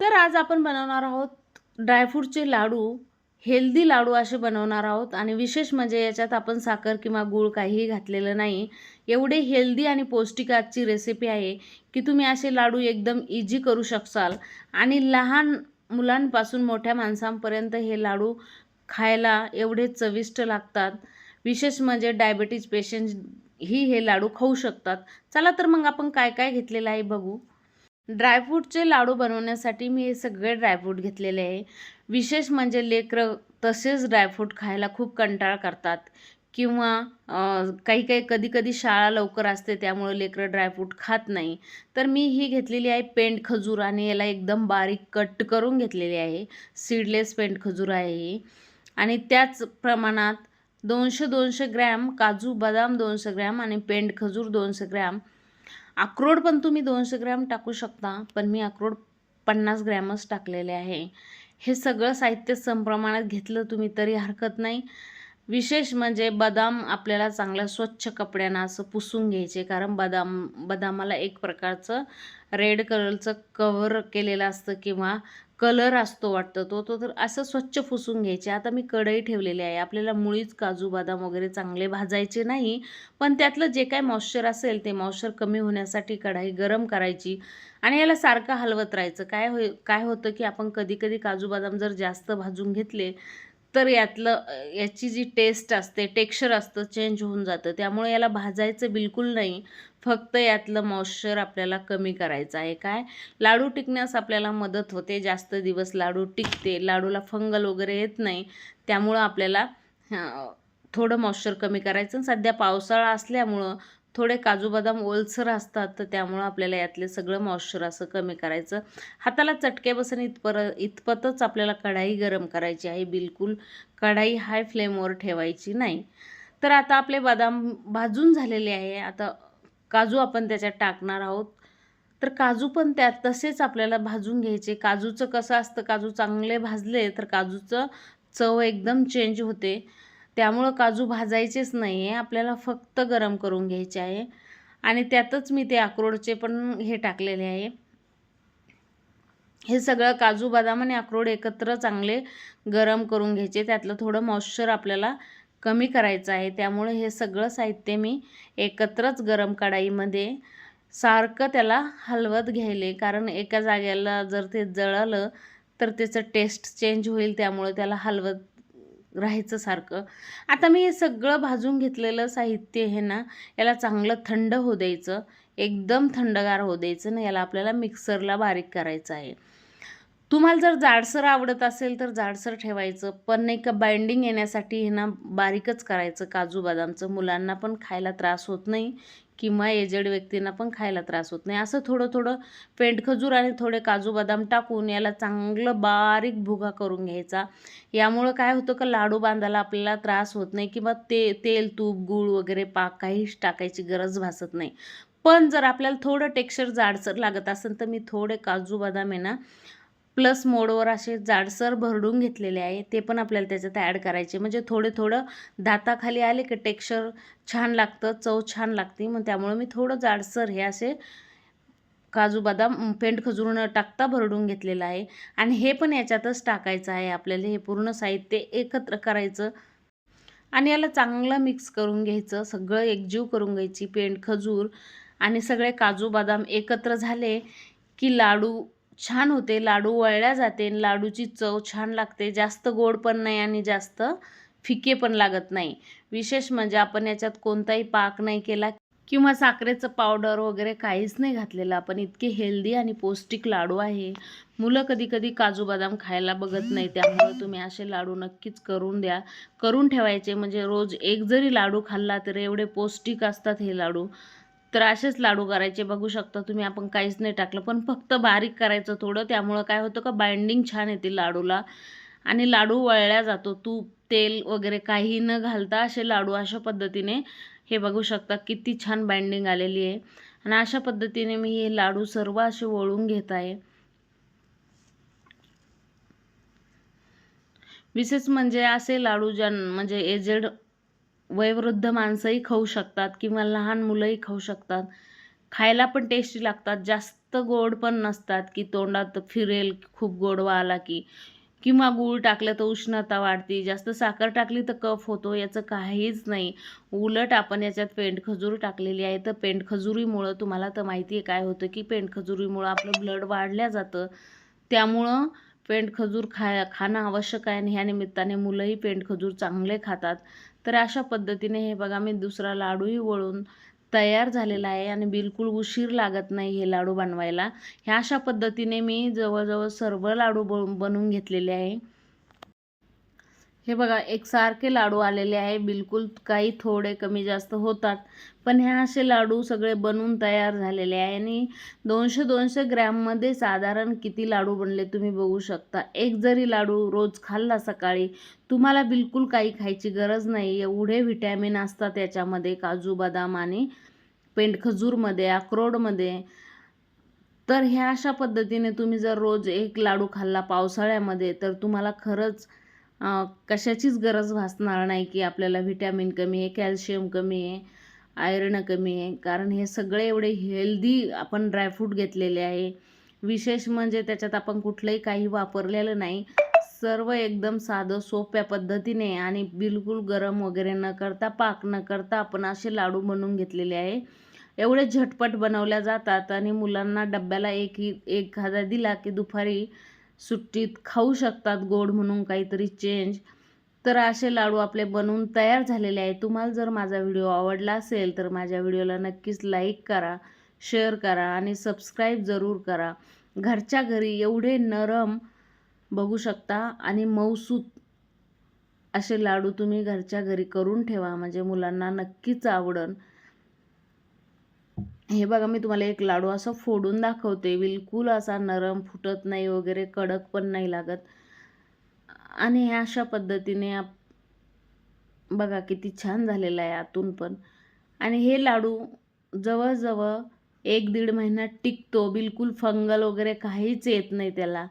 तर आज आपण बनवणार आहोत ड्रायफ्रूटचे लाडू. हेल्दी लाडू असे बनवणार आहोत आणि विशेष म्हणजे याच्यात आपण साखर किंवा गूळ काहीही घातलेलं नाही. एवढे हेल्दी आणि पौष्टिक आजची रेसिपी आहे की तुम्ही असे लाडू एकदम इझी करू शकसाल. आणि लहान मुलांपासून मोठ्या माणसांपर्यंत हे लाडू खायला एवढे चविष्ट लागतात. विशेष म्हणजे डायबिटीज पेशंट ही हे लाडू खाऊ शकतात. चला तर मग आपण काय काय घेतलेलं आहे बघू. ड्रायफ्रूटचे लाडू बनवण्यासाठी मी हे सगळे ड्रायफ्रूट घेतलेले आहे. विशेष म्हणजे लेकरं तसेच ड्रायफ्रूट खायला खूप कंटाळ करतात. किंवा काही काही कधी कधी शाळा लवकर असते त्यामुळे लेकरं ड्रायफ्रूट खात नाही. तर मी ही घेतलेली आहे पेंट खजूर आणि याला एकदम बारीक कट करून घेतलेली आहे. सीडलेस पेंट खजूर आहे आणि त्याच प्रमाणात दोनशे दोनशे ग्रॅम काजू बदाम दोनशे ग्रॅम आणि पेंट खजूर दोनशे ग्रॅम अक्रोड पण तुम्ही दोनशे ग्रॅम टाकू शकता पण मी अक्रोड पन्नास ग्रॅमच टाकलेले आहे. हे सगळं साहित्य समप्रमाणात घेतलं तुम्ही तरी हरकत नाही. विशेष म्हणजे बदाम आपल्याला चांगल्या स्वच्छ कपड्यानं असं पुसून घ्यायचे कारण बदाम बदामाला एक प्रकारचं रेड कलरचं कव्हर केलेलं असतं किंवा कलर असतो वाटतं तो तो तर असं स्वच्छ पुसून घ्यायचे. आता मी कढई ठेवलेली आहे. आपल्याला मुळीच काजू बदाम वगैरे चांगले भाजायचे नाही पण त्यातलं जे काय मॉइश्चर असेल ते मॉइश्चर कमी होण्यासाठी कढाई गरम करायची आणि याला सारखं हलवत राहायचं. काय होय काय होतं की आपण कधी कधी काजू बदाम जर जास्त भाजून घेतले तर यातलं याची जी टेस्ट असते टेक्स्चर असतं चेंज होऊन जातं. त्यामुळे याला भाजायचं बिलकुल नाही. फक्त यातलं मॉइश्चर आपल्याला कमी करायचं आहे. काय? लाडू टिकण्यास आपल्याला मदत होते. जास्त दिवस लाडू टिकते. लाडूला फंगल वगैरे येत नाही. त्यामुळं आपल्याला थोडं मॉइश्चर कमी करायचं. सध्या पावसाळा असल्यामुळं थोडे काजू बदाम ओलसर असतात तर त्यामुळं आपल्याला यातले सगळं मॉइश्चर असं कमी करायचं. हाताला चटके बसून इथपर इतपतच आपल्याला कढाई गरम करायची आहे. बिलकुल कढाई हाय फ्लेमवर ठेवायची नाही. तर आता आपले बदाम भाजून झालेले आहे. आता काजू आपण त्याच्यात टाकणार आहोत. तर काजू पण त्यात तसेच आपल्याला भाजून घ्यायचे. काजूचं कसं असतं काजू चांगले भाजले तर काजूचं चव एकदम चेंज होते. त्यामुळं काजू भाजायचेच नाही आहे आपल्याला फक्त गरम करून घ्यायचे आहे. आणि त्यातच मी ते अक्रोडचे पण हे टाकलेले आहे. हे सगळं काजू बदाम आणि अक्रोड एकत्र चांगले गरम करून घ्यायचे. त्यातलं थोडं मॉइश्चर आपल्याला कमी करायचं आहे. त्यामुळे हे सगळं साहित्य मी एकत्रच गरम कढाईमध्ये सारखं त्याला हलवत घ्यायले कारण एका जागेला जर ते जळालं तर त्याचं टेस्ट चेंज होईल. त्यामुळे त्याला हलवत राहायचं सारखं. आता मी हे सगळं भाजून घेतलेलं साहित्य हे ना याला चांगलं थंड होऊ द्यायचं. एकदम थंडगार होऊ द्यायचं ना याला आपल्याला मिक्सरला बारीक करायचं आहे. तुम्हाला जर जाडसर आवडत असेल तर जाडसर ठेवायचं. पण नाही का बाइंडिंग येण्यासाठी हे ना बारीकच करायचं. काजू बदामचं मुलांना पण खायला त्रास होत नाही. किंवा एजड व्यक्तींना पण खायला त्रास होत नाही. असं थोडं थोडं पेंट खजूर आणि थोडे काजू बदाम टाकून याला चांगलं बारीक भुगा करून घ्यायचा. यामुळं काय होतं का लाडू बांधायला आपल्याला त्रास होत नाही किंवा ते तेल तूप गूळ वगैरे पाक काहीच टाकायची गरज भासत नाही. पण जर आपल्याला थोडं टेक्स्चर जाडसर लागत असेल तर मी थोडे काजू बदाम आहे ना प्लस मोडवर असे जाडसर भरडून घेतलेले आहे. ते पण आपल्याला त्याच्यात ॲड करायचे. म्हणजे थोडे थोडं दाताखाली आले की टेक्स्चर छान लागतं चव छान लागते. मग त्यामुळे मी थोडं जाडसर हे असे काजू बदाम पेंट खजूर न टाकता भरडून घेतलेलं आहे. आणि हे पण याच्यातच टाकायचं आहे आपल्याला. हे पूर्ण साहित्य एकत्र करायचं. आणि याला चांगलं मिक्स करून घ्यायचं. सगळं एकजीव करून घ्यायची. पेंट खजूर आणि सगळे काजू बदाम एकत्र झाले की लाडू छान होते लाडू वळल्या जाते आणि लाडूची चव छान लागते. जास्त गोड पण नाही आणि जास्त फिके पण लागत नाही. विशेष म्हणजे आपण याच्यात कोणताही पाक नाही केला किंवा साखरेचं पावडर वगैरे काहीच नाही घातलेलं. आपण इतके हेल्दी आणि पौष्टिक लाडू आहे. मुलं कधी कधी काजू बदाम खायला बघत नाही त्यामुळे तुम्ही असे लाडू नक्कीच करून द्या. करून ठेवायचे म्हणजे रोज एक जरी लाडू खाल्ला तर एवढे पौष्टिक असतात हे लाडू. तर असेच लाडू करायचे. बघू शकता तुम्ही आपण काहीच नाही टाकलं. पण फक्त बारीक करायचं थोडं. त्यामुळं काय होतं का बाइंडिंग छान येते लाडूला. आणि लाडू वळल्या जातो. तूप तेल वगैरे काही न घालता असे लाडू अशा पद्धतीने हे बघू शकता किती छान बाइंडिंग आलेली आहे. आणि अशा पद्धतीने मी हे लाडू सर्व असे वळून घेत आहे. विशेष म्हणजे असे लाडू ज्यां म्हणजे एजेड वयोवृद्ध माणसंही खाऊ शकतात किंवा लहान मुलंही खाऊ शकतात. खायला पण टेस्टी लागतात. जास्त गोड पण नसतात की तोंडात फिरेल खूप गोडवा आला की. किंवा गूळ टाकलं तर उष्णता वाढते. जास्त साखर टाकली तर कफ होतो. याचं काहीच नाही. उलट आपण याच्यात पेंट खजूर टाकलेली आहे. तर पेंट खजुरीमुळं तुम्हाला तर माहिती आहे काय होतं की पेंट खजुरीमुळं आपलं ब्लड वाढल्या जातं. त्यामुळं पेंट खजूर खाय खाणं आवश्यक आहे. आणि ह्या निमित्ताने मुलंही पेंट खजूर चांगले खातात. तर अशा पद्धतीने हे बघा मी दुसरा लाडूही वळून तयार झालेला आहे आणि बिलकुल उशीर लागत नाही हे लाडू बनवायला. ह्या अशा पद्धतीने मी जवळजवळ सर्व लाडू ब बनवून घेतलेले आहे. हे बघा एकसारखे लाडू आलेले आहे. बिलकुल काही थोडे कमी जास्त होतात. पण ह्या असे लाडू सगळे बनवून तयार झालेले आहे. आणि दोनशे दोनशे ग्रॅममध्ये साधारण किती लाडू बनले तुम्ही बघू शकता. एक जरी लाडू रोज खाल्ला सकाळी तुम्हाला बिलकुल काही खायची गरज नाही. एवढे व्हिटॅमिन असतात याच्यामध्ये काजू बदाम आणि पेंडखजूरमध्ये अक्रोडमध्ये. तर ह्या अशा पद्धतीने तुम्ही जर रोज एक लाडू खाल्ला पावसाळ्यामध्ये तर तुम्हाला खरंच कशाचीच गरज भासणार नाही की आपल्याला व्हिटॅमिन कमी आहे कॅल्शियम कमी आहे आयर्न कमी आहे. कारण हे सगळे एवढे हेल्दी आपण ड्रायफ्रूट घेतलेले आहे. विशेष म्हणजे त्याच्यात आपण कुठलंही काही वापरलेलं नाही. सर्व एकदम साधं सोप्या पद्धतीने आणि बिलकुल गरम वगैरे न करता पाक न करता आपण असे लाडू बनवून घेतलेले आहे. एवढे झटपट बनवल्या जातात आणि मुलांना डब्याला एक एखादा दिला की दुपारी सुट्टीत खाऊ शकतात गोड म्हणून काहीतरी चेंज तर असे लाडू आपले बनवून तयार झालेले आहे तुम्हाला जर माझा व्हिडिओ आवडला असेल तर माझ्या व्हिडिओला नक्कीच लाईक करा शेअर करा आणि सबस्क्राईब जरूर करा. घरच्या घरी एवढे नरम बघू शकता आणि मऊसूत असे लाडू तुम्ही घरच्या घरी करून ठेवा. म्हणजे मुलांना नक्कीच आवडन. हे बघा मी तुम्हाला एक लाडू असं फोडून दाखवते. बिलकुल असा नरम फुटत नाही वगैरे कडक पण नाही लागत. आणि ह्या अशा पद्धतीने आप बघा किती छान झालेलं आहे आतून पण. आणि हे लाडू जवळजवळ एक दीड महिन्यात टिकतो. बिलकुल फंगल वगैरे काहीच येत नाही त्याला.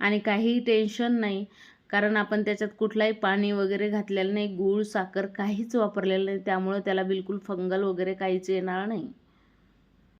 आणि काहीही टेन्शन नाही. कारण आपण त्याच्यात कुठलाही पाणी वगैरे घातलेलं नाही. गूळ साखर काहीच वापरलेलं नाही. त्यामुळं त्याला बिलकुल फंगल वगैरे काहीच येणार नाही.